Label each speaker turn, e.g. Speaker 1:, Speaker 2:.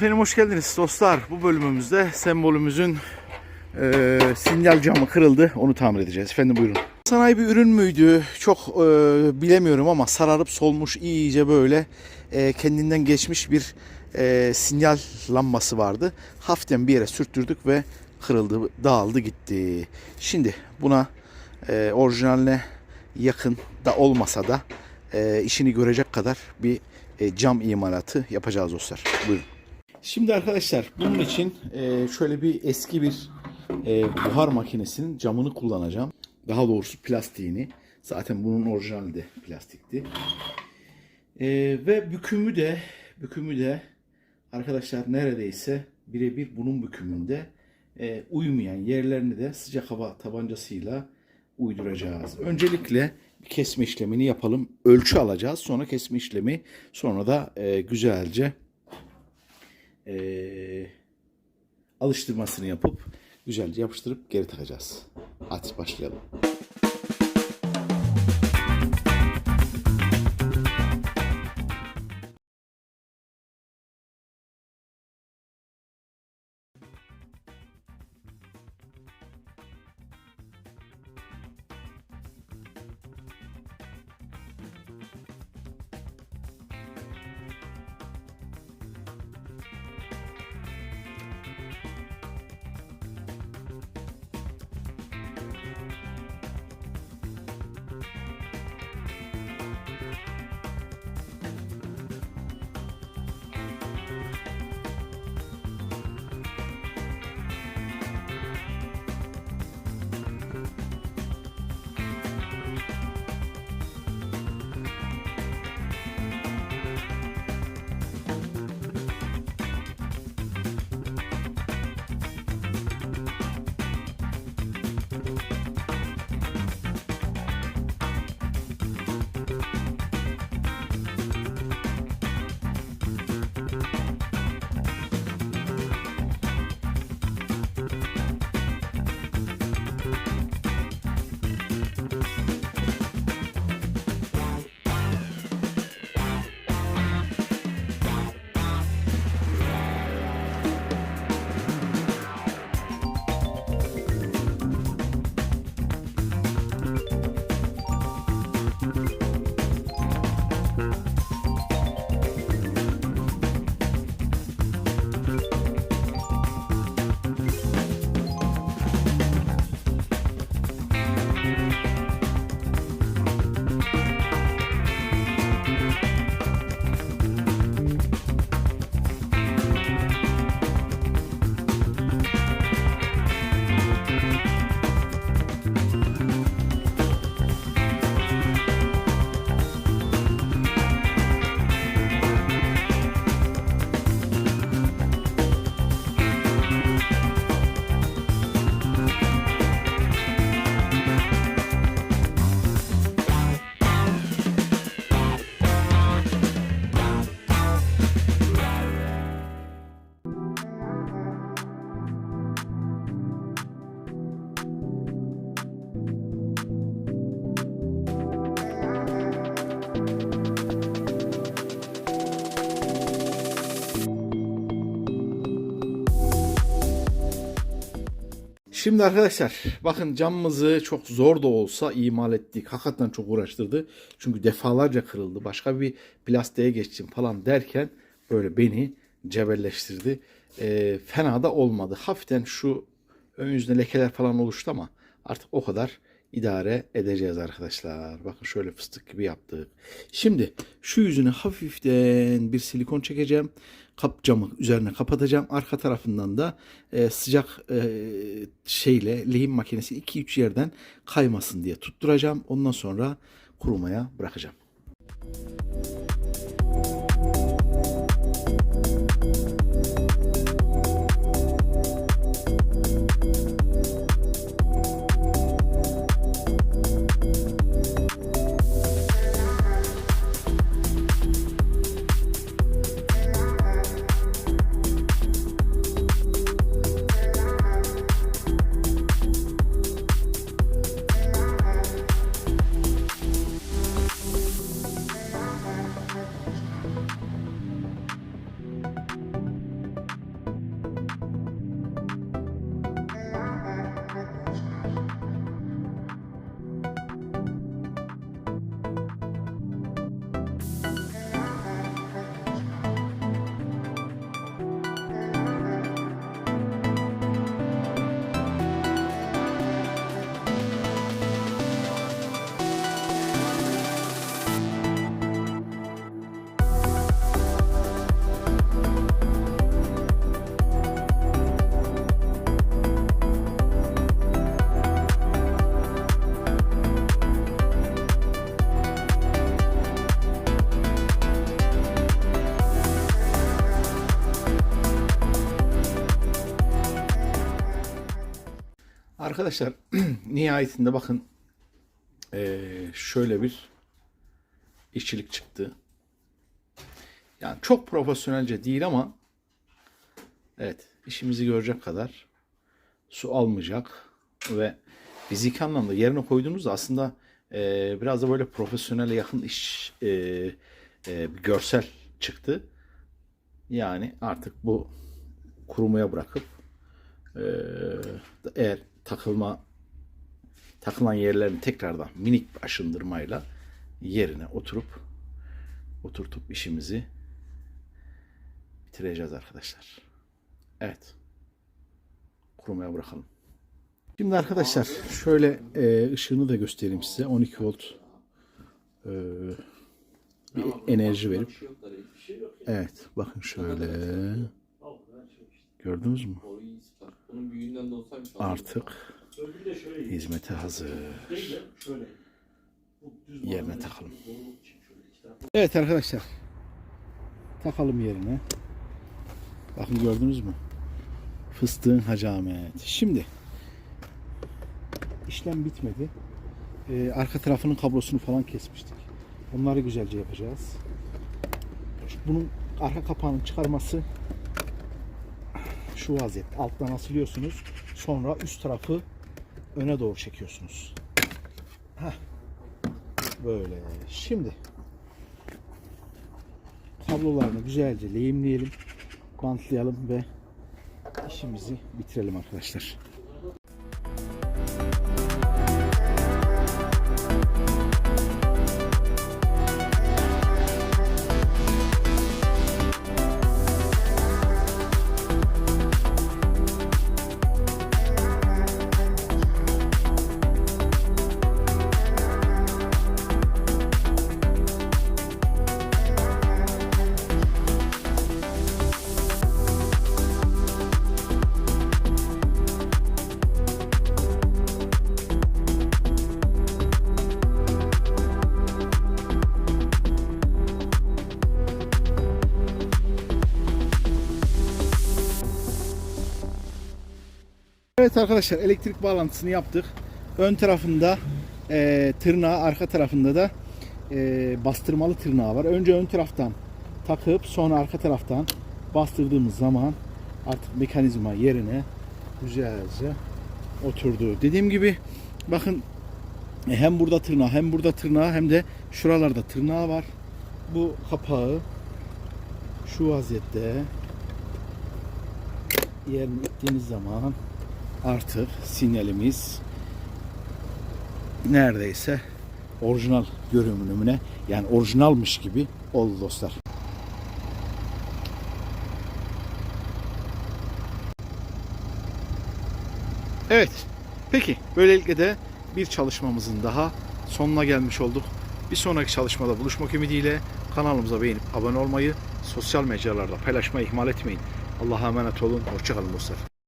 Speaker 1: Efendim hoş geldiniz dostlar. Bu bölümümüzde sembolümüzün e, sinyal camı kırıldı. Onu tamir edeceğiz. Efendim buyurun. Sanayi bir ürün müydü? Çok e, bilemiyorum ama sararıp solmuş iyice böyle e, kendinden geçmiş bir e, sinyal lambası vardı. Hafiften bir yere sürttürdük ve kırıldı, dağıldı gitti. Şimdi buna e, orijinaline yakın da olmasa da e, işini görecek kadar bir e, cam imalatı yapacağız dostlar. Buyurun. Şimdi arkadaşlar bunun için e, şöyle bir eski bir e, buhar makinesinin camını kullanacağım. Daha doğrusu plastiğini. Zaten bunun orijinali de plastikti. E, ve bükümü de bükümü de arkadaşlar neredeyse birebir bunun bükümünde e, uymayan yerlerini de sıcak hava tabancasıyla uyduracağız. Öncelikle kesme işlemini yapalım. Ölçü alacağız. Sonra kesme işlemi. Sonra da güzelce e, alıştırmasını yapıp güzelce yapıştırıp geri takacağız. Hadi başlayalım. Şimdi arkadaşlar bakın camımızı çok zor da olsa imal ettik. Hakikaten çok uğraştırdı. Çünkü defalarca kırıldı. Başka bir plastiğe geçtim falan derken böyle beni cebelleştirdi. Ee, fena da olmadı. Hafiften şu ön yüzüne lekeler falan oluştu ama artık o kadar idare edeceğiz arkadaşlar. Bakın şöyle fıstık gibi yaptık. Şimdi şu yüzüne hafiften bir silikon çekeceğim. Kap camı üzerine kapatacağım. Arka tarafından da e, sıcak e, şeyle lehim makinesi 2-3 yerden kaymasın diye tutturacağım. Ondan sonra kurumaya bırakacağım. Arkadaşlar nihayetinde bakın şöyle bir işçilik çıktı. Yani çok profesyonelce değil ama evet işimizi görecek kadar su almayacak ve fiziki anlamda yerine koyduğunuzda aslında biraz da böyle profesyonele yakın iş bir görsel çıktı. Yani artık bu kurumaya bırakıp eğer takılma takılan yerlerini tekrardan minik aşındırmayla yerine oturup oturtup işimizi bitireceğiz arkadaşlar. Evet. Kurumaya bırakalım. Şimdi arkadaşlar şöyle e, ışığını da göstereyim size. 12 volt e, bir enerji verip evet bakın şöyle gördünüz mü?
Speaker 2: Bunun büyüğünden de olsaymış.
Speaker 1: Artık hizmete hazır. Yerine takalım. Evet arkadaşlar. Takalım yerine. Bakın gördünüz mü? Fıstığın hacamet. Şimdi işlem bitmedi. Ee, arka tarafının kablosunu falan kesmiştik. Onları güzelce yapacağız. Bunun arka kapağının çıkarması şu vaziyette. Alttan asılıyorsunuz. Sonra üst tarafı öne doğru çekiyorsunuz. Heh. Böyle. Şimdi kablolarını güzelce lehimleyelim, bantlayalım ve işimizi bitirelim arkadaşlar. Evet arkadaşlar elektrik bağlantısını yaptık. Ön tarafında e, tırnağı, arka tarafında da e, bastırmalı tırnağı var. Önce ön taraftan takıp sonra arka taraftan bastırdığımız zaman artık mekanizma yerine güzelce oturdu. Dediğim gibi bakın e, hem burada tırnağı hem burada tırnağı hem de şuralarda tırnağı var. Bu kapağı şu vaziyette yerine ittiğiniz zaman artık sinyalimiz neredeyse orijinal görünümüne yani orijinalmiş gibi oldu dostlar. Evet. Peki böylelikle de bir çalışmamızın daha sonuna gelmiş olduk. Bir sonraki çalışmada buluşmak ümidiyle kanalımıza beğenip abone olmayı, sosyal mecralarda paylaşmayı ihmal etmeyin. Allah'a emanet olun. Hoşçakalın dostlar.